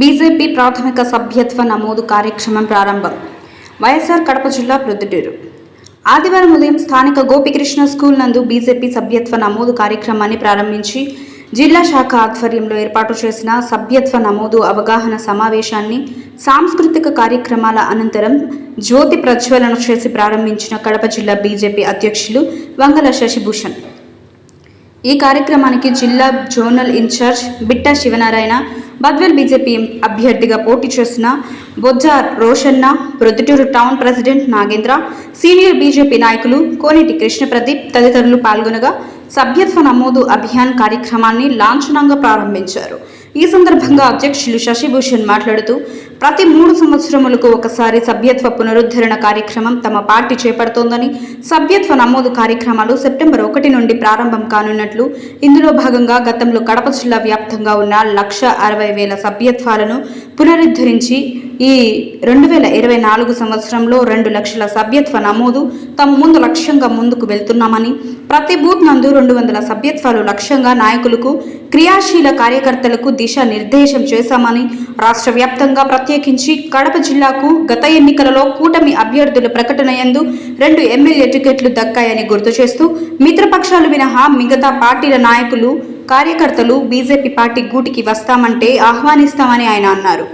BJP ప్రాథమిక సభ్యత్వ నమోదు కార్యక్రమం ప్రారంభం. వైఎస్ఆర్ కడప జిల్లా ప్రొద్దుటూరు. ఆదివారం ఉదయం స్థానిక గోపికృష్ణ స్కూల్ నందు బీజేపీ సభ్యత్వ నమోదు కార్యక్రమాన్ని ప్రారంభించి జిల్లా శాఖ ఆధ్వర్యంలో ఏర్పాటు చేసిన సభ్యత్వ నమోదు అవగాహన సమావేశాన్ని సాంస్కృతిక కార్యక్రమాల అనంతరం జ్యోతి ప్రజ్వలన చేసి ప్రారంభించిన కడప జిల్లా బీజేపీ అధ్యక్షులు వంగల శశిభూషణ్. ఈ కార్యక్రమానికి జిల్లా zonal incharge Bitta Sivanarayana Badvel BJP అభ్యర్థిగా పోటీ చేసిన Bojja Roshanna Proddatur town president Nagendra senior BJP నాయకులు కోనేటి కృష్ణ ప్రదీప్ తదితరులు పాల్గొనగా సభ్యత్వ నమోదు అభియాన్ కార్యక్రమాన్ని లాంఛనంగా ప్రారంభించారు. ఈ సందర్భంగా అధ్యక్షులు శశిభూషణ్ మాట్లాడుతూ ప్రతి మూడు సంవత్సరములకు ఒకసారి సభ్యత్వ పునరుద్ధరణ కార్యక్రమం తమ పార్టీ చేపడుతోందని సభ్యత్వ నమోదు కార్యక్రమాలు సెప్టెంబర్ ఒకటి నుండి ప్రారంభం కానున్నట్లు ఇందులో భాగంగా గతంలో కడప జిల్లా వ్యాప్తంగా ఉన్న లక్ష అరవై వేల సభ్యత్వాలను పునరుద్ధరించి ఈ రెండు వేల ఇరవై నాలుగు సంవత్సరంలో రెండు లక్షల సభ్యత్వ నమోదు తమ ముందు లక్ష్యంగా ముందుకు వెళ్తున్నామని ప్రతి బూత్ నందు రెండు వందల సభ్యత్వాలు లక్ష్యంగా నాయకులకు క్రియాశీల కార్యకర్తలకు దిశ నిర్దేశం చేశామని రాష్ట్ర వ్యాప్తంగా ప్రత్యేకించి కడప జిల్లాకు గత ఎన్నికలలో కూటమి అభ్యర్థుల ప్రకటన యందు రెండు ఎమ్మెల్యే టికెట్లు దక్కాయని గుర్తు చేస్తూ మిత్రపక్షాలు మినహా మిగతా పార్టీల నాయకులు కార్యకర్తలు బీజేపీ పార్టీ గూటికి వస్తామంటే ఆహ్వానిస్తామని ఆయన అన్నారు.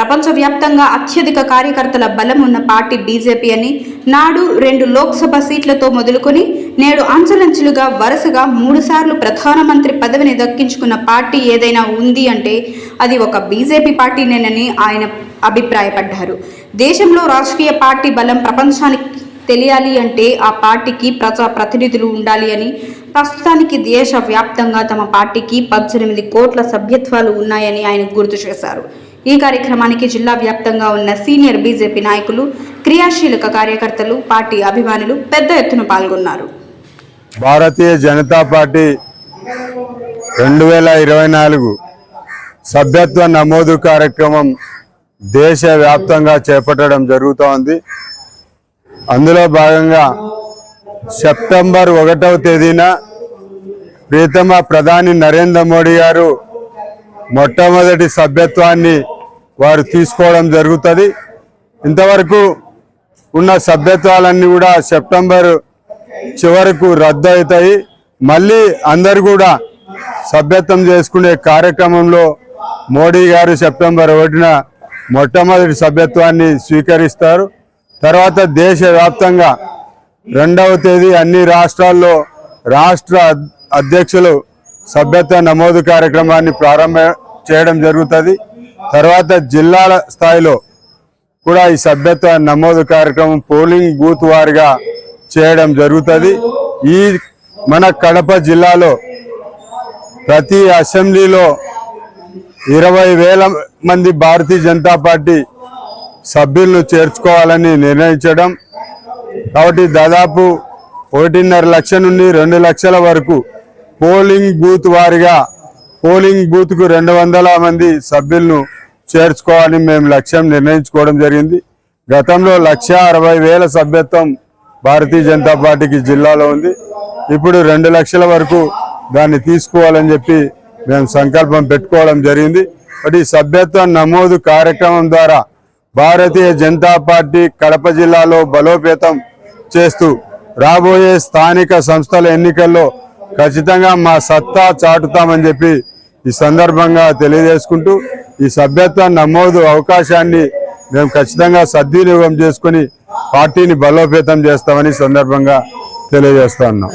ప్రపంచవ్యాప్తంగా అత్యధిక కార్యకర్తల బలం ఉన్న పార్టీ బీజేపీ అని నాడు రెండు లోక్సభ సీట్లతో మొదలుకొని నేడు అంచెలంచెలుగా వరుసగా మూడుసార్లు ప్రధానమంత్రి పదవిని దక్కించుకున్న పార్టీ ఏదైనా ఉంది అంటే అది ఒక బీజేపీ పార్టీనేనని ఆయన అభిప్రాయపడ్డారు. దేశంలో రాజకీయ పార్టీ బలం ప్రపంచానికి తెలియాలి అంటే ఆ పార్టీకి ప్రజా ప్రతినిధులు ఉండాలి అని ప్రస్తుతానికి దేశ వ్యాప్తంగా తమ పార్టీకి పద్దెనిమిది కోట్ల సభ్యత్వాలు ఉన్నాయని ఆయన గుర్తు చేశారు. ఈ కార్యక్రమానికి జిల్లా వ్యాప్తంగా ఉన్న సీనియర్ బీజేపీ నాయకులు క్రియాశీలక కార్యకర్తలు పార్టీ అభిమానులు పెద్ద ఎత్తున పాల్గొన్నారు. భారతీయ జనతా పార్టీ రెండు వేల ఇరవై నాలుగు సభ్యత్వ నమోదు కార్యక్రమం దేశవ్యాప్తంగా చేపట్టడం జరుగుతోంది. అందులో భాగంగా సెప్టెంబర్ ఒకటవ తేదీన ప్రీతమ ప్రధాని నరేంద్ర మోడీ గారు మొట్టమొదటి సభ్యత్వాన్ని వారు తీసుకోవడం జరుగుతుంది. ఇంతవరకు ఉన్న సభ్యత్వాలన్నీ కూడా సెప్టెంబర్ చివరకు రద్దు అవుతాయి మళ్ళీ అందరు కూడా సభ్యత్వం చేసుకునే కార్యక్రమంలో మోడీ గారు సెప్టెంబర్ ఒకటిన మొట్టమొదటి సభ్యత్వాన్ని స్వీకరిస్తారు. తర్వాత దేశవ్యాప్తంగా రెండవ తేదీ అన్ని రాష్ట్రాల్లో రాష్ట్ర అధ్యక్షులు సభ్యత్వ నమోదు కార్యక్రమాన్ని ప్రారంభ చేయడం జరుగుతుంది. తర్వాత జిల్లాల స్థాయిలో కూడా ఈ సభ్యత్వ నమోదు కార్యక్రమం పోలింగ్ బూత్ వారిగా చేయడం జరుగుతుంది. ఈ మన కడప జిల్లాలో ప్రతి అసెంబ్లీలో ఇరవై వేల మంది భారతీయ జనతా పార్టీ సభ్యులను చేర్చుకోవాలని నిర్ణయించడం. కాబట్టి దాదాపు ఒకటిన్నర లక్ష నుండి రెండు లక్షల వరకు పోలింగ్ బూత్ వారిగా పోలింగ్ బూత్కు రెండు వందల మంది సభ్యులను చేర్చుకోవాలని మేము లక్ష్యం నిర్ణయించుకోవడం జరిగింది. గతంలో లక్ష అరవై వేల సభ్యత్వం భారతీయ జనతా పార్టీకి జిల్లాలో ఉంది. ఇప్పుడు రెండు లక్షల వరకు దాన్ని తీసుకోవాలని చెప్పి మేము సంకల్పం పెట్టుకోవడం జరిగింది. కాబట్టి ఈ సభ్యత్వ నమోదు కార్యక్రమం ద్వారా భారతీయ జనతా పార్టీ కడప జిల్లాలో బలోపేతం చేస్తూ రాబోయే స్థానిక సంస్థల ఎన్నికల్లో ఖచ్చితంగా మా సత్తా చాటుతామని చెప్పి ఈ సందర్భంగా తెలియజేసుకుంటూ ఈ సభ్యత్వ నమోదు అవకాశాన్ని మేము ఖచ్చితంగా సద్వినియోగం చేసుకుని పార్టీని బలోపేతం చేస్తామని సందర్భంగా తెలియజేస్తా ఉన్నాం.